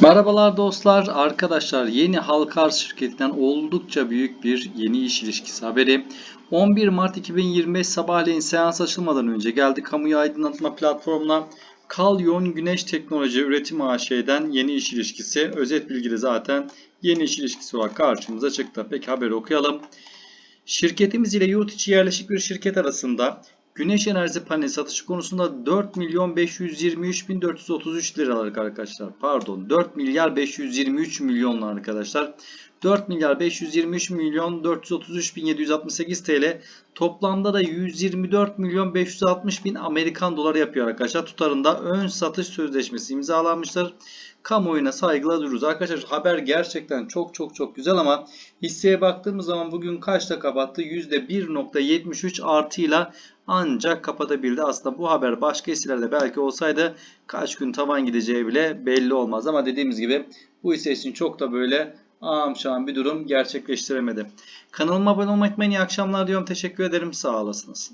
Merhabalar dostlar, arkadaşlar yeni Halkar şirketinden oldukça büyük bir yeni iş ilişkisi haberi. 11 Mart 2025 sabahleyin seans açılmadan önce geldi kamuya aydınlatma platformuna Kalyon Güneş Teknoloji Üretim AŞ'den yeni iş ilişkisi. Özet bilgili zaten yeni iş ilişkisi olarak karşımıza çıktı. Peki haberi okuyalım. Şirketimiz ile yurt içi yerleşik bir şirket arasında güneş enerji paneli satışı konusunda 4 milyon 523 bin 433 liralık arkadaşlar. Pardon 4 milyar 523 milyon arkadaşlar. 4 milyar 523 milyon 433 bin 768 TL toplamda da 124 milyon 560 bin Amerikan doları yapıyor arkadaşlar. Tutarında ön satış sözleşmesi imzalanmıştır. Kamuoyuna saygılar duyuruz. Arkadaşlar haber gerçekten çok çok çok güzel ama hisseye baktığımız zaman bugün kaçta kapattı? %1.73 artıyla ancak kapatabildi. Aslında bu haber başka hisselerde belki olsaydı kaç gün tavan gideceği bile belli olmaz. Ama dediğimiz gibi bu hisse için çok da böyle amşan bir durum gerçekleştiremedi. Kanalıma abone olmayı unutmayın. İyi akşamlar diyorum. Teşekkür ederim. Sağ olasınız.